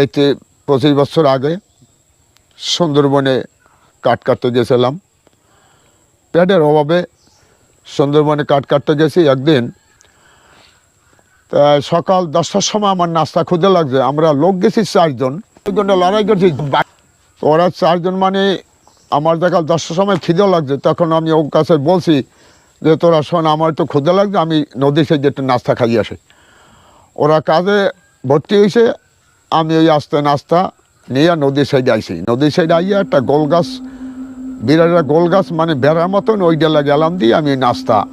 এইতে পঁচিশ বছর আগে সুন্দরবনে কাঠ কাটতে গেছিলাম। পেটের অভাবে সুন্দরবনে কাঠ কাটতে গেছি একদিন। তা সকাল দশটার সময় আমার নাস্তা খুঁজে লাগছে। আমরা লোক গেছি চারজন। দুই লড়াই করছি। ওরা চারজন মানে আমার দেখাল দশটার সময় খিদে লাগছে। তখন আমি ওর কাছে বলছি যে, তোরা শোন, আমার তো ক্ষুদে লাগছে, আমি নদী সাইডে একটু নাস্তা খাইয়ে আসি। ওরা কাজে ভর্তি হয়েছে। আমি ওই আস্তে নাস্তা নিয়ে নদীর সাইডে আইছি। নদীর সাইডে আইয়া একটা গোল গাছ বিরাট একটা গোল গাছ মানে বেড়ার মতন ওই ডেলা গেলাম দিয়ে আমি নাস্তা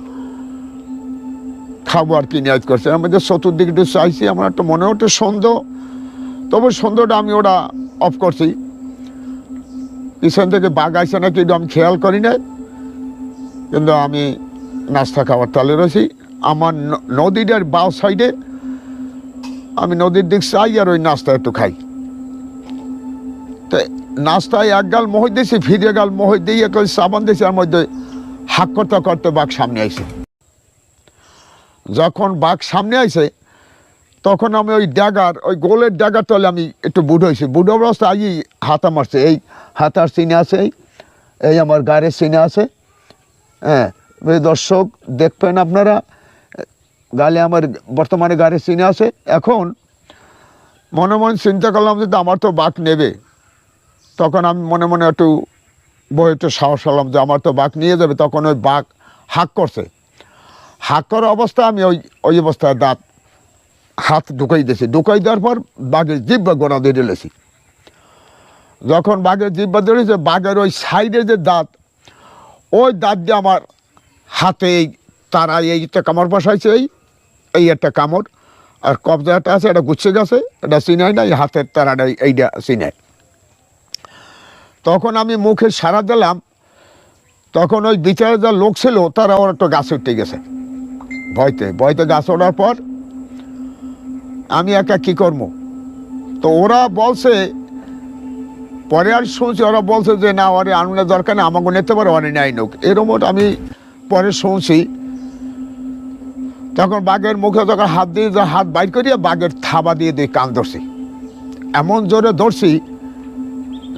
খাব আর কি নিয়াজ করছে। আমাদের চতুর্দিকে একটু চাইছি, আমার একটা মনে হচ্ছে সন্দেহ তবে সন্দেহটা আমি ওটা অফ করছি। পিছন থেকে বাঘ আইসে নাকি এটা আমি খেয়াল করি না কিন্তু আমি নাস্তা খাবার তালে রয়েছি। আমার ন- নদীটার বাও সাইডে আমি নদীর দিক চাই আর ওই নাস্তা একটু খাই। তো নাস্তায় এক গাল মহি দিয়েছি ফিরে গাল মহি দিয়ে এক সাবান দিয়েছি আর মধ্যে হাক করতে করতে বাঘ সামনে আইছে। যখন বাঘ সামনে আইছে, তখন আমি ওই ড্যাগার, ওই গোলের ড্যাগার তলে আমি একটু বুড়ো হয়েছি বুড়ো অবস্থা আই হাতা মারছে এই হাতার চিনে আছে, এই এই আমার গাড়ির চিনে আছে। হ্যাঁ দর্শক, দেখবেন আপনারা গালে আমার বর্তমানে গাড়ির চিনে আছে। এখন মনে মনে চিন্তা করলাম যে আমার তো বাঘ নেবে। তখন আমি মনে মনে একটু বই একটু সাহস হলাম যে আমার তো বাঘ নিয়ে যাবে। তখন ওই বাঘ হাক করছে। হাক করা অবস্থা আমি ওই ওই অবস্থায় দাঁত, হাত ঢুকাই দিয়েছি। ঢুকাই দেওয়ার পর বাঘের জিব্বা গোড়া দিয়ে ঢেলেছি যখন বাঘের জিব্বা ধরেছে বাঘের ওই সাইডে যে দাঁত, ওই দাঁত দিয়ে আমার হাতে এই তারা এই একটা কামড় বসাইছে, এই এই একটা কামড়, আর কবজাটা আছে, এটা গুচ্ছে গেছে, এটা চিনাই না এই হাতের তারাটা এইটা চিনাই তখন আমি মুখে সারা দিলাম, তখন ওই বিচারে যা লোক ছিল তারা ওরা একটা গাছ উঠে গেছে। ভয়তে ভয়তে গাছ ওঠার পর আমি একা কী করব? তো ওরা বলছে, পরে আর শুনছি, ওরা বলছে যে, না, ওরে আনন্দের দরকার নেই আমাকে নিতে পারে অনে নাই নোক। ওটা আমি পরে শুনছি তখন বাঘের মুখে, যখন হাত দিয়ে হাত বাইর করিয়ে বাঘের থাবা দিয়ে দিয়ে কান ধরছি। এমন জোরে ধরছি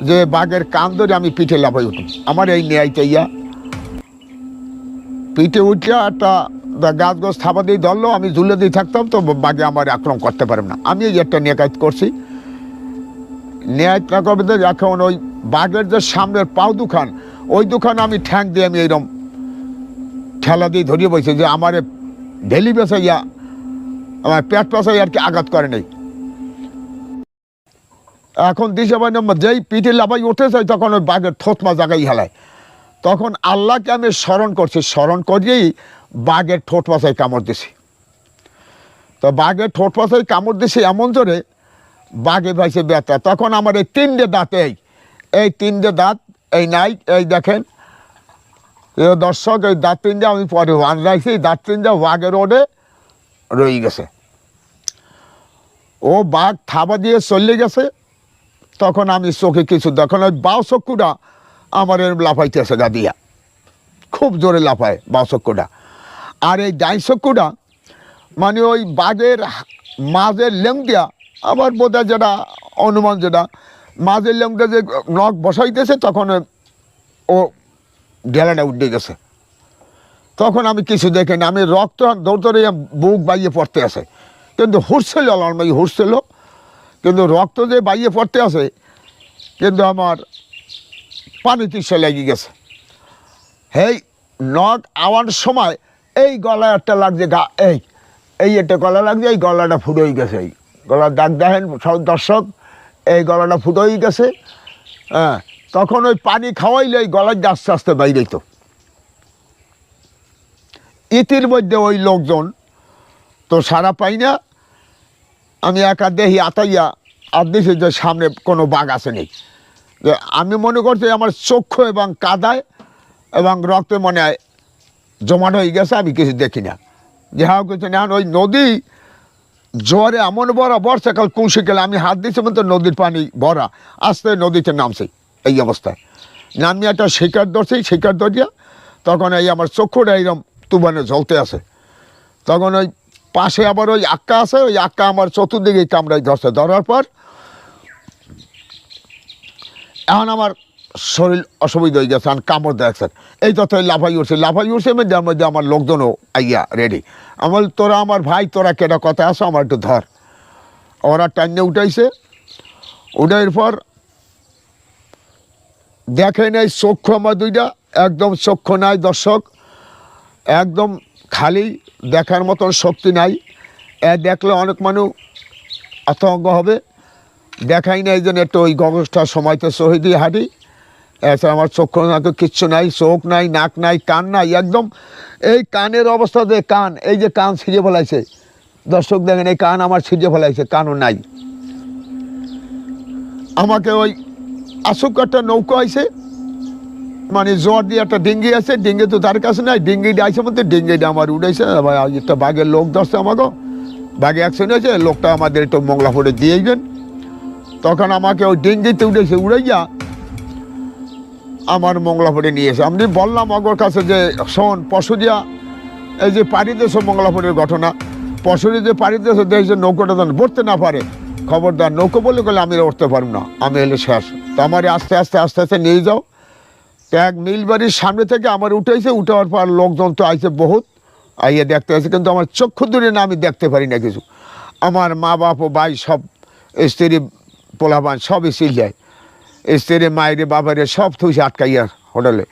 যে বাঘের কান ধরে আমি পিঠে লাফাই উঠি আমার এই নেয়াইতে ইয়া পিঠে উঠিয়া একটা গাছ গাছ থাবা দিয়ে ধরলো, আমি ঝুলে দিয়ে থাকতাম, তো বাঘে আমার আক্রমণ করতে পারবে না। আমি এই একটা নেকাত করছি। ন্যায় না করবে এখন ওই বাঘের যে সামনের পাও দুখান, ওই দুখান আমি ঠ্যাং দিয়ে আমি এইরকম ঠেলা দিয়ে ধরিয়ে বসে যে আমার ঢেলি বেসাইয়া আমার পেট পেঁচাই আর কি আঘাত করে নেই। এখন দিশে বাই নম্বর যেই পিঠে লাভাই উঠে যায় তখন ওই বাঘের থতমা জায়গায় হেলায়। তখন আল্লাহকে আমি স্মরণ করছি, স্মরণ করিয়েই বাঘের ঠোঁট পাশায় কামড় দিছি। তো বাঘের ঠোঁট পাশায় কামড় দিছি এমন জোরে, বাঘে ভাইছে ব্যথা। তখন আমার এই তিনটে দাঁত এই এই তিনটে দাঁত, এই নাই এই দেখেন দর্শক, এই দাঁত তিনটে আমি পরে ওয়ান রাখছি। এই দাঁত তিনটে বাঘের রোডে রয়ে গেছে। ও বাঘ থাবা দিয়ে চলে গেছে। তখন আমি চোখে কিছু তখন ওই বাউ চক্ষুটা আমার লাফাইতেছে গা দিয়া। খুব জোরে লাফায় বাউ চক্ষুটা। আর এই ডাই চক্ষুটা মানে ওই বাঘের মাঝের লেংটিয়া আবার বোধহয় যেটা অনুমান যেটা, মাঝের লেংটা যে নখ বসাইতেছে, তখন ও ঢেলাটা উঠে গেছে। তখন আমি কিছু দেখি না, আমি রক্ত দৌড়ে বুক বাইয়ে পড়তে আছে। কিন্তু হুড়ছিল অলমাই হুড়ছিল কিন্তু রক্ত যে বাইয়ে পড়তে আছে, কিন্তু আমার পানি তিসে লেগে গেছে। হেই, নখ আওয়ার সময় এই গলা একটা লাগছে গা, এই এই একটা গলা লাগছে, এই গলাটা ফুটোই গেছে, এই গলার দাগ দেখেন সব দর্শক, এই গলাটা ফুটোই গেছে হ্যাঁ তখন ওই পানি খাওয়াইলে ওই দিয়ে আস্তে আস্তে বাইরে তো ইতির মধ্যে ওই লোকজন তো সারা পাই না। আমি একা দেহি আতাইয়া আর দেখি যে সামনে কোনো বাঘ আছে নেই। যে আমি মনে করছি আমার চক্ষু এবং কাদায় এবং রক্তে মনে হয় জমাট হয়ে গেছে, আমি কিছু দেখি না। যাহা কিছু না, ওই নদী জোয়ারে এমন বড়, বর্ষাকাল কুঁশি গেলে আমি হাত দিয়েছি তো নদীর পানি ভরা। আস্তে নদীতে নামছে। এই অবস্থায়। নামিয়ে একটা শিকার ধরছি, শিকার ধরিয়া তখন এই আমার চক্ষুটা এইরকম তুবানে জ্বলতে আছে। তখন ওই পাশে আবার ওই আক্কা আছে, ওই আক্কা আমার চতুর্দিকে কামড়াই ধরছে। ধরার পর এখন আমার শরীর অসুবিধা হয়ে গেছে, এখন কামড় দেখছেন এই তত লাফাই উঠছে লাফাই উঠছে যার মধ্যে আমার লোকজনও আইয়া রেডি আমার তোরা আমার ভাই, তোরা কেটা কথা আসো আমার একটু ধর। ওরা টাইনে উঠাইছে। উঠাইর পর দেখে নাই, চক্ষু আমার দুইটা, একদম চক্ষু নাই দর্শক, একদম খালি দেখার মতন শক্তি নাই। এ দেখলে অনেক মানুষ আতঙ্ক হবে। দেখাই নাই যেন একটু ওই গগসটা সময়তে দিয়ে হাঁটি। এছাড়া আমার চক্ষু নাকে কিচ্ছু নাই, চোখ নাই, নাক নাই, কান নাই, একদম এই কানের অবস্থা যে কান, এই যে কান ছিঁড়ে ফেলাইছে। দর্শক দেখেন, এই কান আমার ছিঁড়ে ফেলাইছে, কানও নাই। আমাকে ওই আসুক একটা নৌকো আইছে। মানে জ্বর দিয়ে একটা ডিঙ্গি আছে, ডিঙ্গি তো তার কাছে নাই ডিঙ্গিটা আইসে মধ্যে ডিঙ্গিটা আমার উঠেছে একটা বাঘের লোক ধরছে আমাকে। বাঘে অ্যাক্সিডেন্ট হয়েছে লোকটা আমাদের একটু মংলা ফোটে দিয়েইবেন তখন আমাকে ওই ডিঙ্গিতে উঠেছে উড়ে যা আমার মংলাপুরে নিয়েছে আমি বললাম অগর কাছে যে, শোন পশুরিয়া এই যে পাড়ি দেশ মংলাপুরের ঘটনা পশুরি যে পাড়ি দেশ দেখছে নৌকোটা যেন ভরতে না পারে। খবরদার নৌকো বলে গেলে আমি উঠতে পারব না। আমি এলে শেষ। তো আমার আস্তে আস্তে আস্তে আস্তে নিয়ে যাও। তো এক মিলবাড়ির সামনে থেকে আমার উঠেছে। উঠার পর লোকজন তো আইছে বহুত। আইয়ে দেখতে আসে কিন্তু আমার চক্ষু দূরে না, আমি দেখতে পারি না কিছু। আমার মা বাপ ও ভাই সব, স্ত্রী পোলাবান সব সিল যায়। স্ত্রী, মায়েরে, বাবারে সব থুইছে আটকাইয়া হোটেলে।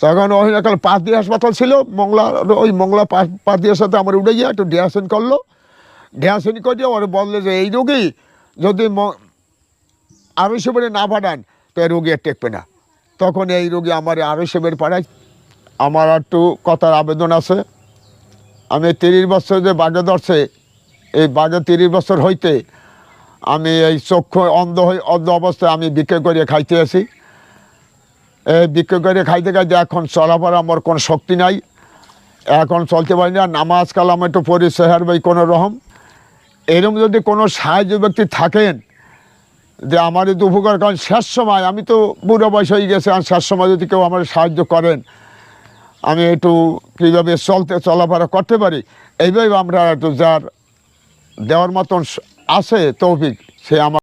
তখন ওই পাঁচ দিয়ে হাসপাতাল ছিল। মংলা, ওই মংলা পাঁচ পাঁচ দিয়ের সাথে আমার উঠে গিয়ে একটু ডেহাসেন করল। ডেহাসেন করে ওরা বললে যে, এই রোগী যদি আরও সেবারে না পাঠান, তো এই রোগী আর টেকবে না। তখন এই রোগী আমার আরও সেবের পাঠায় আমার একটু কথার আবেদন আছে। আমি তিরিশ বছর যে বাঘে ধরছে, এই বাঘে তিরিশ বছর হইতে আমি এই চক্ষু অন্ধ হয়ে অন্ধ অবস্থায় আমি বিক্রি করে খাইতে আছি এই বিক্রি করে খাইতে খাইতে এখন চলাফার আমার কোনো শক্তি নাই। এখন চলতে পারি না। নামাজ কালাম একটু পড়ি, সেহার ভাই কোনো রকম। এরকম যদি কোনো সাহায্য ব্যক্তি থাকেন, যে আমার যদি উপকার করেন শেষ সময়, আমি তো বুড়ো বয়স হয়ে গেছে, আর শেষ সময় যদি কেউ আমার সাহায্য করেন, আমি একটু কীভাবে চলতে, চলাফেরা করতে পারি? এইভাবে আমরা একটু যার দেওয়ার মতন আছে তৌফিক, সে আমার